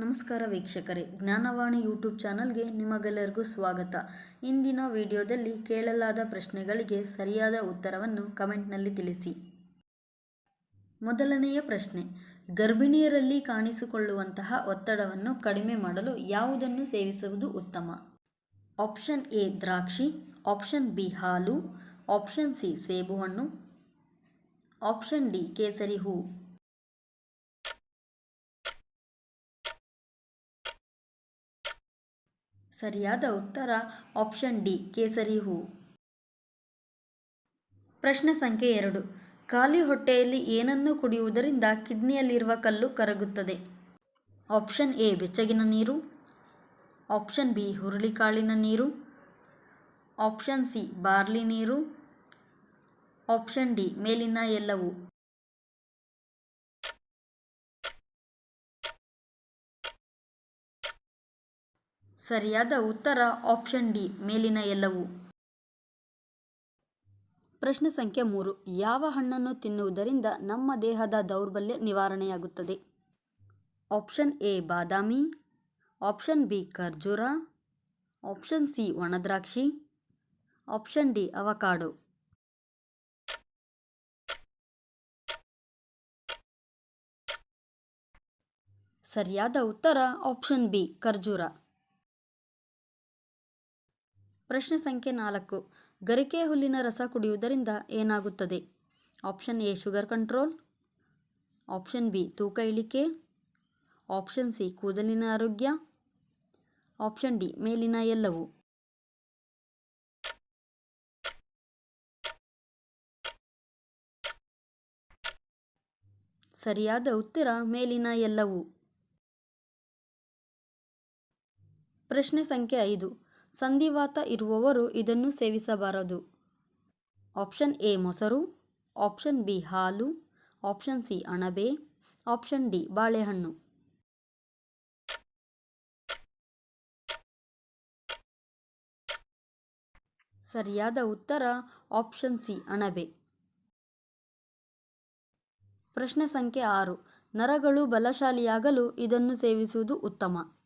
ನಮಸ್ಕಾರ ವೀಕ್ಷಕರೇ, ಜ್ಞಾನವಾಣಿ ಯೂಟ್ಯೂಬ್ ಚಾನಲ್ಗೆ ನಿಮಗೆಲ್ಲರಿಗೂ ಸ್ವಾಗತ. ಇಂದಿನ ವಿಡಿಯೋದಲ್ಲಿ ಕೇಳಲಾದ ಪ್ರಶ್ನೆಗಳಿಗೆ ಸರಿಯಾದ ಉತ್ತರವನ್ನು ಕಮೆಂಟ್ನಲ್ಲಿ ತಿಳಿಸಿ. ಮೊದಲನೆಯ ಪ್ರಶ್ನೆ, ಗರ್ಭಿಣಿಯರಲ್ಲಿ ಕಾಣಿಸಿಕೊಳ್ಳುವಂತಹ ಒತ್ತಡವನ್ನು ಕಡಿಮೆ ಮಾಡಲು ಯಾವುದನ್ನು ಸೇವಿಸುವುದು ಉತ್ತಮ? ಆಪ್ಷನ್ ಎ, ದ್ರಾಕ್ಷಿ, ಆಪ್ಷನ್ ಬಿ, ಹಾಲು, ಆಪ್ಷನ್ ಸಿ, ಸೇಬುಹಣ್ಣು, ಆಪ್ಷನ್ ಡಿ, ಕೇಸರಿ ಹೂ. ಸರಿಯಾದ ಉತ್ತರ ಆಪ್ಷನ್ ಡಿ, ಕೇಸರಿ ಹೂ. ಪ್ರಶ್ನೆ ಸಂಖ್ಯೆ ಎರಡು. ಖಾಲಿ ಹೊಟ್ಟೆಯಲ್ಲಿ ಏನನ್ನು ಕುಡಿಯುವುದರಿಂದ ಕಿಡ್ನಿಯಲ್ಲಿರುವ ಕಲ್ಲು ಕರಗುತ್ತದೆ? ಆಪ್ಷನ್ ಎ, ಬೆಚ್ಚಗಿನ ನೀರು. ಆಪ್ಷನ್ ಬಿ ಹುರುಳಿಕಾಳಿನ ನೀರು. ಆಪ್ಷನ್ ಸಿ, ಬಾರ್ಲಿ ನೀರು. ಆಪ್ಷನ್ ಡಿ, ಮೇಲಿನ ಎಲ್ಲವೂ. ಸರಿಯಾದ ಉತ್ತರ ಆಪ್ಷನ್ ಡಿ, ಮೇಲಿನ ಎಲ್ಲವೂ. ಪ್ರಶ್ನೆ ಸಂಖ್ಯೆ ಮೂರು, ಯಾವ ಹಣ್ಣನ್ನು ತಿನ್ನುವುದರಿಂದ ನಮ್ಮ ದೇಹದ ದೌರ್ಬಲ್ಯ ನಿವಾರಣೆಯಾಗುತ್ತದೆ? ಆಪ್ಷನ್ ಎ, ಬಾದಾಮಿ. ಆಪ್ಷನ್ ಬಿ, ಖರ್ಜೂರ. ಆಪ್ಷನ್ ಸಿ, ಒಣದ್ರಾಕ್ಷಿ. Option D, avocado. ಸರಿಯಾದ ಉತ್ತರ ಆಪ್ಷನ್ ಬಿ, ಖರ್ಜೂರ. ಪ್ರಶ್ನೆ ಸಂಖ್ಯೆ ನಾಲ್ಕು. ಗರಿಕೆ ಹುಲ್ಲಿನ ರಸ ಕುಡಿಯುವುದರಿಂದ ಏನಾಗುತ್ತದೆ? Option A, sugar control. Option B, ತೂಕ ಇಳಿಕೆ. ಆಪ್ಷನ್ ಸಿ, ಕೂದಲಿನ ಆರೋಗ್ಯ. ಆಪ್ಷನ್ ಡಿ, ಮೇಲಿನ ಎಲ್ಲವೂ. ಸರಿಯಾದ ಉತ್ತರ, ಮೇಲಿನ ಎಲ್ಲವೂ. ಪ್ರಶ್ನೆ ಸಂಖ್ಯೆ ಐದು. ಸಂಧಿವಾತ ಇರುವವರು ಇದನ್ನು ಸೇವಿಸಬಾರದು. ಆಪ್ಷನ್ ಎ ಮೊಸರು, ಆಪ್ಷನ್ ಬಿ ಹಾಲು, ಆಪ್ಷನ್ ಸಿ ಅಣಬೆ, ಆಪ್ಷನ್ ಡಿ ಬಾಳೆಹಣ್ಣು. ಸರಿಯಾದ ಉತ್ತರ ಆಪ್ಷನ್ ಸಿ ಅಣಬೆ. ಪ್ರಶ್ನೆ ಸಂಖ್ಯೆ ಆರು, ನರಗಳು ಬಲಶಾಲಿಯಾಗಲು ಇದನ್ನು ಸೇವಿಸುವುದು ಉತ್ತಮ.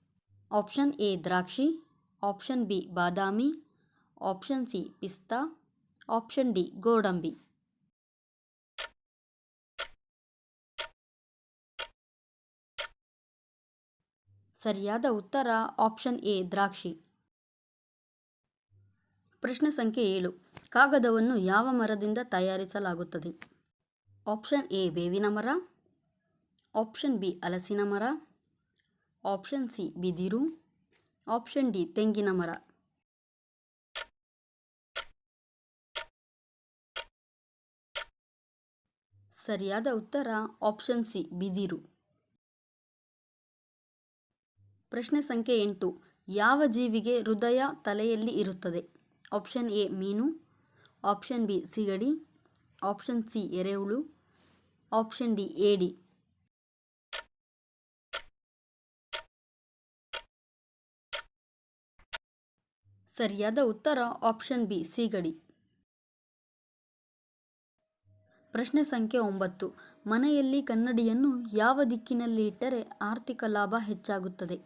ಆಪ್ಷನ್ ಎ ದ್ರಾಕ್ಷಿ ಆಪ್ಷನ್ ಬಿ ಬಾದಾಮಿ ಆಪ್ಷನ್ ಸಿ ಪಿಸ್ತಾ ಆಪ್ಷನ್ ಡಿ ಗೋಡಂಬಿ ಸರಿಯಾದ ಉತ್ತರ ಆಪ್ಷನ್ ಎ ದ್ರಾಕ್ಷಿ ಪ್ರಶ್ನೆ ಸಂಖ್ಯೆ ಏಳು. ಕಾಗದವನ್ನು ಯಾವ ಮರದಿಂದ ತಯಾರಿಸಲಾಗುತ್ತದೆ? ಆಪ್ಷನ್ ಎ ಬೇವಿನ ಮರ. ಆಪ್ಷನ್ ಬಿ ಹಲಸಿನ ಮರ. ಆಪ್ಷನ್ ಸಿ ಬಿದಿರು. ಆಪ್ಷನ್ ಡಿ, ತೆಂಗಿನ ಮರ. ಸರಿಯಾದ ಉತ್ತರ ಆಪ್ಷನ್ ಸಿ, ಬಿದಿರು. ಪ್ರಶ್ನೆ ಸಂಖ್ಯೆ ಎಂಟು, ಯಾವ ಜೀವಿಗೆ ಹೃದಯ ತಲೆಯಲ್ಲಿ ಇರುತ್ತದೆ? ಆಪ್ಷನ್ ಎ, ಮೀನು. ಆಪ್ಷನ್ ಬಿ, ಸಿಗಡಿ. ಆಪ್ಷನ್ ಸಿ, ಎರೆಹುಳು. ಆಪ್ಷನ್ ಡಿ, ಏಡಿ. ಸರಿಯಾದ ಉತ್ತರ ಆಪ್ಷನ್ ಬಿ, ಸಿಗಡಿ. ಪ್ರಶ್ನೆ ಸಂಖ್ಯೆ ಒಂಬತ್ತು. ಮನೆಯಲ್ಲಿ ಕನ್ನಡಿಯನ್ನು ಯಾವ ದಿಕ್ಕಿನಲ್ಲಿ ಇಟ್ಟರೆ ಆರ್ಥಿಕ ಲಾಭ ಹೆಚ್ಚಾಗುತ್ತದೆ?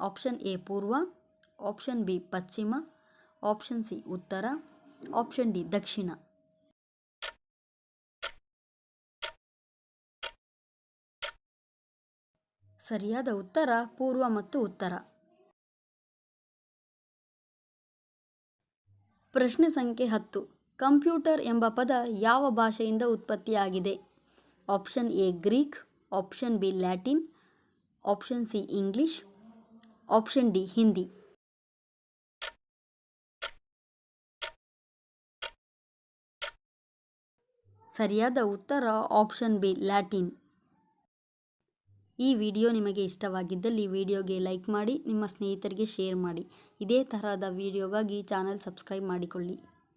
ಆಪ್ಷನ್ ಎ, ಪೂರ್ವ. ಆಪ್ಷನ್ ಬಿ, ಪಶ್ಚಿಮ. ಆಪ್ಷನ್ ಸಿ, ಉತ್ತರ. ಆಪ್ಷನ್ ಡಿ, ದಕ್ಷಿಣ. ಸರಿಯಾದ ಉತ್ತರ ಪೂರ್ವ ಮತ್ತು ಉತ್ತರ. ಪ್ರಶ್ನೆ ಸಂಖ್ಯೆ ಹತ್ತು. ಕಂಪ್ಯೂಟರ್ ಎಂಬ ಪದ ಯಾವ ಭಾಷೆಯಿಂದ ಉತ್ಪತ್ತಿಯಾಗಿದೆ? Option A Greek, option B Latin, option C English, option D Hindi. ಸರಿಯಾದ ಉತ್ತರ ಆಪ್ಷನ್ ಬಿ ಲ್ಯಾಟಿನ್. ಈ ವಿಡಿಯೋ ನಿಮಗೆ ಇಷ್ಟವಾಗಿದ್ದಲ್ಲಿ ವಿಡಿಯೋಗೆ ಲೈಕ್ ಮಾಡಿ, ನಿಮ್ಮ ಸ್ನೇಹಿತರಿಗೆ ಶೇರ್ ಮಾಡಿ. ಇದೇ ತರಹದ ವಿಡಿಯೋಗಾಗಿ ಚಾನಲ್ ಸಬ್ಸ್ಕ್ರೈಬ್ ಮಾಡಿಕೊಳ್ಳಿ.